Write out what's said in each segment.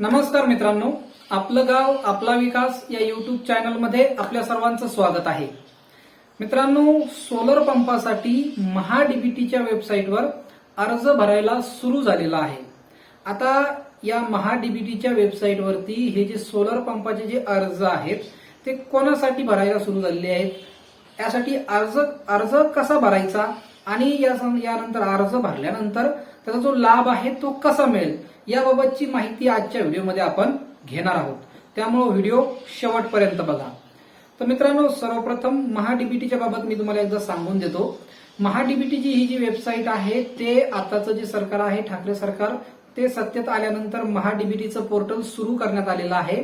नमस्कार मित्रांनो आपलं गाव आपला विकास या युट्यूब चॅनलमध्ये आपल्या सर्वांचं स्वागत आहे. मित्रांनो सोलर पंपासाठी महाडीबीटीच्या वेबसाईटवर अर्ज भरायला सुरू झालेला आहे. आता या महाडीबीटीच्या वेबसाईटवरती हे जे सोलर पंपाचे जे अर्ज आहेत ते कोणासाठी भरायला सुरू झालेले आहेत? यासाठी अर्ज अर्ज कसा भरायचा? आणि या यानंतर अर्ज भरल्यानंतर त्याचा जो लाभ आहे तो कसा मिळेल याबाबतची माहिती आजच्या व्हिडिओमध्ये आपण घेणार आहोत. त्यामुळे व्हिडिओ शेवटपर्यंत बघा. तर मित्रांनो सर्वप्रथम महाडीबीटीच्या बाबत मी तुम्हाला एकदा सांगून देतो. महाडीबीटीची ही जी वेबसाईट आहे ते आताचं जे सरकार आहे ठाकरे सरकार ते सत्तेत आल्यानंतर महाडीबीटीचं पोर्टल सुरू करण्यात आलेलं आहे.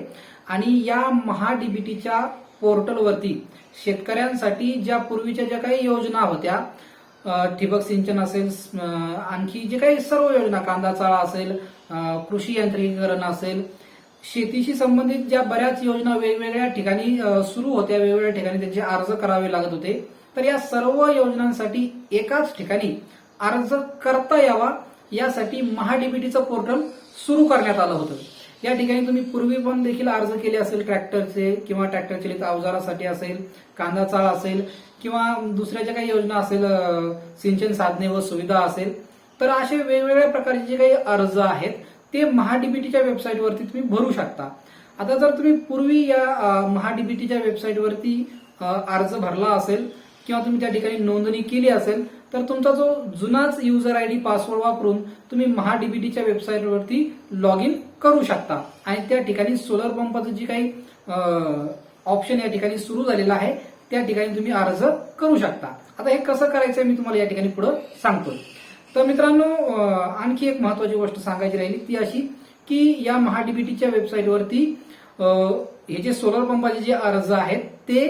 आणि या महाडीबीटीच्या पोर्टलवरती शेतकऱ्यांसाठी ज्या पूर्वीच्या ज्या काही योजना होत्या ठिबक सिंचन असेल आणखी जे काही सर्व योजना कांदा चाळा असेल कृषी यांत्रिकीकरण असेल शेतीशी संबंधित ज्या बऱ्याच योजना वेगवेगळ्या ठिकाणी सुरू होत्या वेगवेगळ्या ठिकाणी त्यांचे अर्ज करावे लागत होते तर या सर्व योजनांसाठी एकाच ठिकाणी अर्ज करता यावा यासाठी महाडीबीटीचं पोर्टल सुरू करण्यात आलं होतं. या ठिकाणी तुम्ही पूर्वी पण देखील अर्ज केले असेल ट्रॅक्टरचे किंवा ट्रॅक्टर चलित अवजारासाठी असेल कांदा चाळ असेल किंवा दुसऱ्या ज्या काही योजना असेल सिंचन साधने व सुविधा असेल तर असे वेगवेगळ्या प्रकारचे जे काही अर्ज आहेत ते महाडीबीटीच्या वेबसाईटवरती तुम्ही भरू शकता. आता जर तुम्ही पूर्वी या महाडीबीटीच्या वेबसाईटवरती अर्ज भरला असेल किंवा तुम्ही त्या ठिकाणी नोंदणी केली असेल तर तुमचा जो जुनाच युजर आय डी पासवर्ड वापरून तुम्ही महाडीबीटीच्या वेबसाईटवरती लॉग इन करू शकता. आणि त्या ठिकाणी सोलर पंपाचं जी काही ऑप्शन या ठिकाणी सुरू झालेलं आहे त्या ठिकाणी तुम्ही अर्ज करू शकता. आता हे कसं करायचं मी तुम्हाला या ठिकाणी पुढे सांगतो तर मित्रांनो आणखी एक महत्वाची गोष्ट सांगायची राहिली ती अशी की या महाडीबीटीच्या वेबसाईटवरती हे जे सोलर पंपाचे जे अर्ज आहेत ते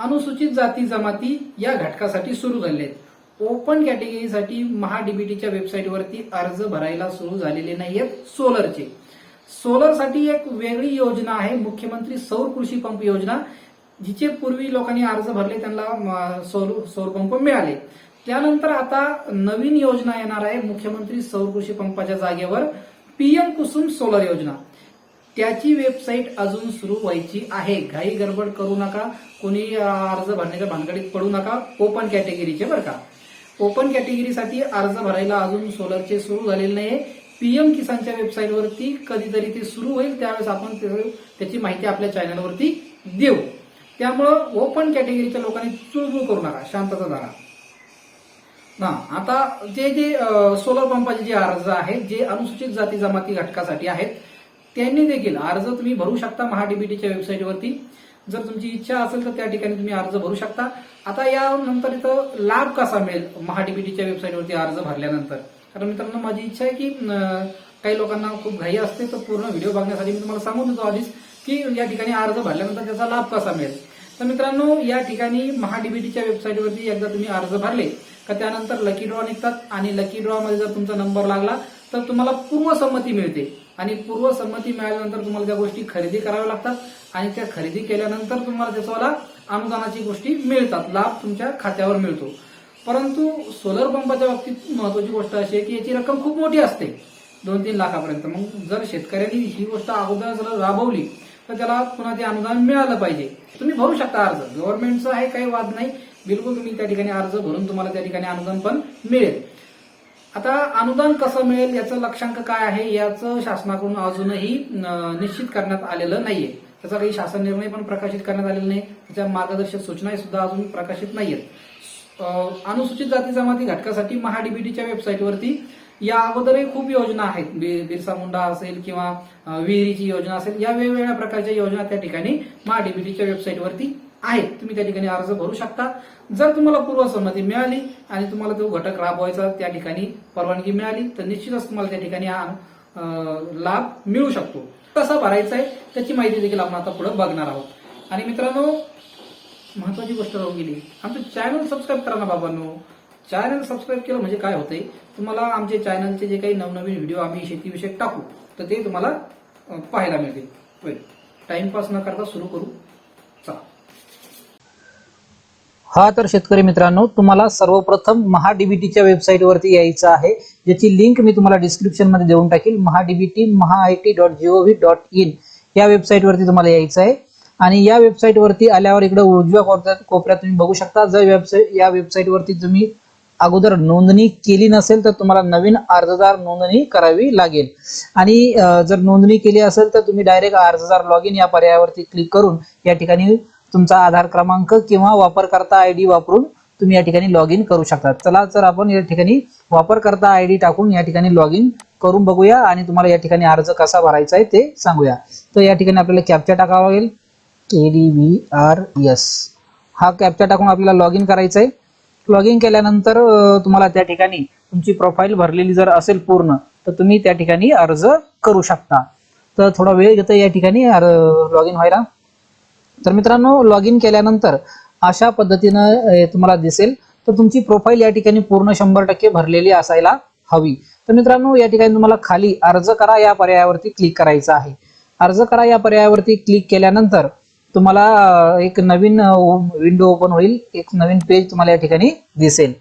अनुसूचित जाती जमाती या घटकासाठी सुरू झाले आहेत. ओपन कॅटेगरीसाठी महाडीबीटीच्या वेबसाईटवरती अर्ज भरायला सुरू झालेले नाहीयेत सोलरचे. सोलरसाठी एक वेगळी योजना आहे मुख्यमंत्री सौर कृषी पंप योजना जिचे पूर्वी लोकांनी अर्ज भरले त्यांना सौर सौर पंप मिळाले. त्यानंतर आता नवीन योजना येणार आहे मुख्यमंत्री सौर कृषी पंपाच्या जागेवर पीएम कुसुम सोलर योजना. त्याची वेबसाईट अजून सुरू व्हायची आहे. घाई गडबड करू नका कोणी अर्ज भरण्याच्या भानगडीत पडू नका ओपन कॅटेगरीचे बरं का. ओपन कॅटेगरीसाठी अर्ज भरायला अजून सोलरचे सुरू झालेले नाही पीएम किसानच्या वेबसाईटवरती कधीतरी ते सुरू होईल त्यावेळेस आपण त्याची माहिती आपल्या चॅनलवरती देऊ. त्यामुळं ओपन कॅटेगरीच्या लोकांनी चुळबुळ करू नका शांतता धरा. ना आता जे जे सोलर पंपाचे जे अर्ज आहेत जे अनुसूचित जाती जमाती घटकासाठी आहेत त्यांनी देखील अर्ज तुम्ही भरू शकता महाडीबीटीच्या वेबसाईटवरती. जर तुमची इच्छा असेल तर त्या ठिकाणी तुम्ही अर्ज भरू शकता. आता यानंतर इथं लाभ कसा मिळेल? महाडीबीटीच्या वेबसाईटवरती अर्ज भरल्यानंतर. कारण मित्रांनो माझी इच्छा आहे की काही लोकांना खूप घाई असते तर पूर्ण व्हिडिओ बघण्यासाठी मी तुम्हाला सांगून देतो आधीच की या ठिकाणी अर्ज भरल्यानंतर त्याचा लाभ कसा मिळेल. तर मित्रांनो या ठिकाणी महाडीबीटीच्या वेबसाईटवरती एकदा तुम्ही अर्ज भरले का त्यानंतर लकी ड्रॉ निघतात. आणि लकी ड्रॉमध्ये जर तुमचा नंबर लागला तर तुम्हाला पूर्वसंमती मिळते. आणि पूर्वसंमती मिळाल्यानंतर तुम्हाला त्या गोष्टी खरेदी कराव्या लागतात. आणि त्या खरेदी केल्यानंतर तुम्हाला त्याच्यावाला अनुदानाची गोष्टी मिळतात लाभ तुमच्या खात्यावर मिळतो. परंतु सोलर पंपाच्या बाबतीत महत्वाची गोष्ट अशी आहे की याची रक्कम खूप मोठी असते दोन तीन लाखापर्यंत. मग जर शेतकऱ्यांनी ही गोष्ट अगोदर जर राबवली तर त्याला पुन्हा ते अनुदान मिळालं पाहिजे. तुम्ही भरू शकता अर्ज. गव्हर्नमेंटचा आहे काही वाद नाही. बिलकुल तुम्ही त्या ठिकाणी अर्ज भरून तुम्हाला त्या ठिकाणी अनुदान पण मिळेल. आता अनुदान कसं मिळेल याचं लक्षांक काय आहे याचं शासनाकडून अजूनही निश्चित करण्यात आलेलं नाहीये. त्याचा काही शासन निर्णय पण प्रकाशित करण्यात आलेला नाही. त्याच्या मार्गदर्शक सूचना सुद्धा अजून प्रकाशित नाहीयेत. आहेत अनुसूचित जाती जमाती घटकासाठी महाडीबीटीच्या वेबसाईटवरती या अगोदरही खूप योजना आहेत. बि- बिरसा मुंडा असेल किंवा विहिरीची योजना असेल या वेगवेगळ्या प्रकारच्या योजना त्या ठिकाणी महाडीबीटीच्या वेबसाईटवरती आहेत. तुम्ही त्या ठिकाणी अर्ज भरू शकता. जर तुम्हाला पूर्वसंमती मिळाली आणि तुम्हाला तो घटक राबवायचा त्या ठिकाणी परवानगी मिळाली तर निश्चितच तुम्हाला त्या ठिकाणी लाभ मिळू शकतो. कसा भरायचा आहे त्याची माहिती देखील आपण आता पुढे बघणार आहोत. आणि मित्रांनो महत्वाची गोष्ट राहून गेली. आमचं चॅनल सबस्क्राईब करा ना बाबांनो. चॅनल सबस्क्राईब केलं म्हणजे काय होतंय तुम्हाला आमचे चॅनलचे जे काही नवनवीन व्हिडिओ आम्ही शेतीविषयक टाकू तर ते तुम्हाला पाहायला मिळतील. टाइमपास न करता सुरू करू. हा तर शेतकरी मित्रांनो तुम्हाला सर्वप्रथम महाडीबीटीच्या वेबसाईटवरती यायचं आहे ज्याची लिंक मी तुम्हाला डिस्क्रिप्शनमध्ये देऊन टाकेल. MahaDBT T dot gov dot in या वेबसाईटवरती तुम्हाला यायचं आहे. आणि या वेबसाईटवरती आल्यावर इकडे उजव्या कोपऱ्यात कोपऱ्यात तुम्ही बघू शकता. जर वेबसाईट या वेबसाईटवरती तुम्ही अगोदर नोंदणी केली नसेल तर तुम्हाला नवीन अर्जदार नोंदणी करावी लागेल. आणि जर नोंदणी केली असेल तर तुम्ही डायरेक्ट अर्जदार लॉग इन या पर्यायावरती क्लिक करून या ठिकाणी तुमचा आधार क्रमांक किंवा वापरकर्ता आय डी वापरून तुम्ही या ठिकाणी लॉग इन करू शकता चला तर आपण या ठिकाणी वापरकर्ता आय डी टाकून या ठिकाणी लॉग इन करून बघूया आणि तुम्हाला या ठिकाणी अर्ज कसा भरायचा आहे ते सांगूया. तर या ठिकाणी आपल्याला कॅप्चा टाकावा लागेल. K D V R S हा कॅप्चा टाकून आपल्याला लॉग इन करायचं आहे. लॉग इन केल्यानंतर तुम्हाला त्या ठिकाणी तुमची प्रोफाईल भरलेली जर असेल पूर्ण तर तुम्ही त्या ठिकाणी अर्ज करू शकता. तर थोडा वेळ घेतो या ठिकाणी लॉग इन व्हायला. तर मित्रांनो लॉग इन केल्यानंतर अशा पद्धतीनं तुम्हाला दिसेल. तर तुमची प्रोफाईल या ठिकाणी पूर्ण शंभर टक्के भरलेली असायला हवी. तर मित्रांनो या ठिकाणी तुम्हाला खाली अर्ज करा या पर्यायावरती क्लिक करायचं आहे. अर्ज करा या पर्यायावरती क्लिक केल्यानंतर तुम्हाला एक नवीन विंडो ओपन होईल. एक नवीन पेज तुम्हाला या ठिकाणी दिसेल.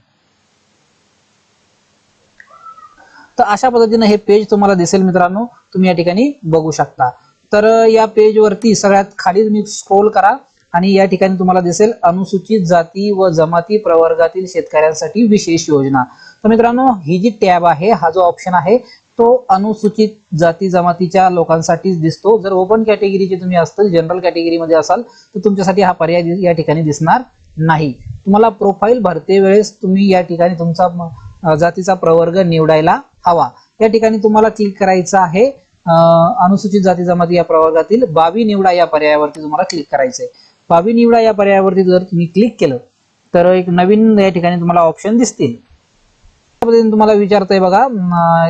तर अशा पद्धतीने हे पेज तुम्हाला दिसेल मित्रांनो. तुम्ही या ठिकाणी बघू शकता. तर या पेजवरती सगळ्यात खाली तुम्ही स्क्रोल करा आणि या ठिकाणी तुम्हाला दिसेल अनुसूचित जाती व जमाती प्रवर्गातील शेतकऱ्यांसाठी विशेष योजना. तर मित्रांनो ही जी टॅब आहे हा जो ऑप्शन आहे तो अनुसूचित जाती जमातीच्या लोकांसाठीच दिसतो. जर ओपन कॅटेगरीचे तुम्ही असतील जनरल कॅटेगरीमध्ये असाल तर तुमच्यासाठी हा पर्याय या ठिकाणी दिसणार नाही. तुम्हाला प्रोफाईल भरते वेळेस तुम्ही या ठिकाणी तुमचा जातीचा प्रवर्ग निवडायला हवा. या ठिकाणी तुम्हाला क्लिक करायचं आहे. अनुसूचित जाती जमाती या प्रवर्गातील बावी निवडा या पर्यायावरती तुम्हाला क्लिक करायचंय. बावी निवडा या पर्यायावरती जर तुम्ही क्लिक केलं तर एक नवीन या ठिकाणी तुम्हाला ऑप्शन दिसतील. पद्धतीने तुम्हाला विचारतंय बघा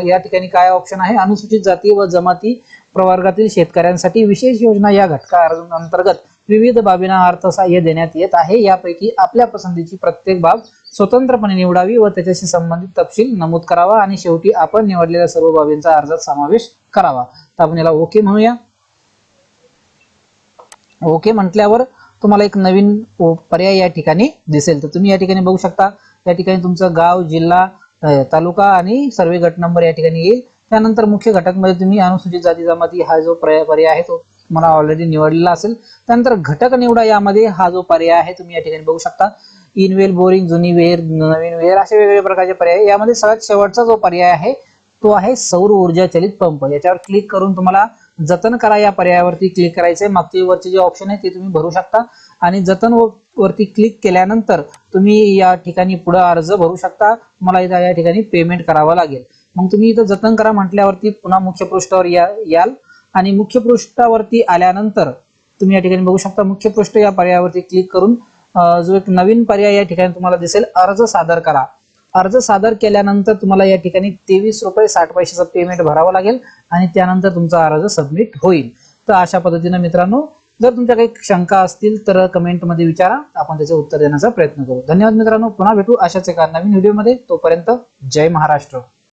या ठिकाणी काय ऑप्शन आहे? अनुसूचित जाती व जमाती प्रवर्गातील शेतकऱ्यांसाठी विशेष योजना या घटका अंतर्गत विविध बाबींना अर्थसहाय्य देण्यात येत आहे. यापैकी आपल्या पसंतीची प्रत्येक बाब स्वतंत्रपणे निवडावी व त्याच्याशी संबंधित तपशील नमूद करावा आणि शेवटी आपण निवडलेल्या सर्व बाबींचा अर्जात समावेश करावा. तर आपण याला ओके म्हणूया. ओके म्हटल्यावर तुम्हाला एक नवीन पर्याय या ठिकाणी दिसेल. तर तुम्ही या ठिकाणी बघू शकता. या ठिकाणी तुमचं गाव जिल्हा तालुका आणि सर्वे गट नंबर या ठिकाणी येईल. त्यानंतर मुख्य घटकमध्ये तुम्ही अनुसूचित जाती जमाती हा जो पर्याय पर्याय आहे तो तुम्हाला ऑलरेडी निवडलेला असेल त्यानंतर घटक निवडा यामध्ये हा जो पर्याय आहे तुम्ही या ठिकाणी बघू शकता. इनवेल बोरिंग जुनी वेअर नवीन वेअर असे वेगवेगळे प्रकारचे पर्याय. यामध्ये सगळ्यात शेवटचा जो पर्याय आहे तो आहे सौर ऊर्जा चलित पंप. याच्यावर क्लिक करून तुम्हाला जतन करा या पर्यायावरती क्लिक करायचंय. मागचे वरचे जे ऑप्शन आहे ते तुम्ही भरू शकता. आणि जतन वरती क्लिक केल्यानंतर तुम्ही या ठिकाणी पुढे अर्ज भरू शकता. तुम्हाला इथं या ठिकाणी पेमेंट करावं लागेल. मग तुम्ही इथं जतन करा म्हटल्यावरती पुन्हा मुख्य पृष्ठावर या याल. आणि मुख्य पृष्ठावरती आल्यानंतर तुम्ही या ठिकाणी बघू शकता मुख्य पृष्ठ या पर्यायावरती क्लिक करून जो एक नवीन पर्याय या ठिकाणी तुम्हाला दिसेल अर्ज सादर करा. अर्ज सादर केल्यानंतर तुम्हाला या ठिकाणी तेवीस रुपये साठ पैशाचं पेमेंट भरावं लागेल आणि त्यानंतर तुमचा अर्ज सबमिट होईल. तर अशा पद्धतीनं मित्रांनो जर तुमच्या काही शंका असतील तर कमेंटमध्ये विचारा आपण त्याचे उत्तर देण्याचा प्रयत्न करू. धन्यवाद मित्रांनो पुन्हा भेटू अशाच एका नवीन व्हिडिओमध्ये तोपर्यंत जय महाराष्ट्र.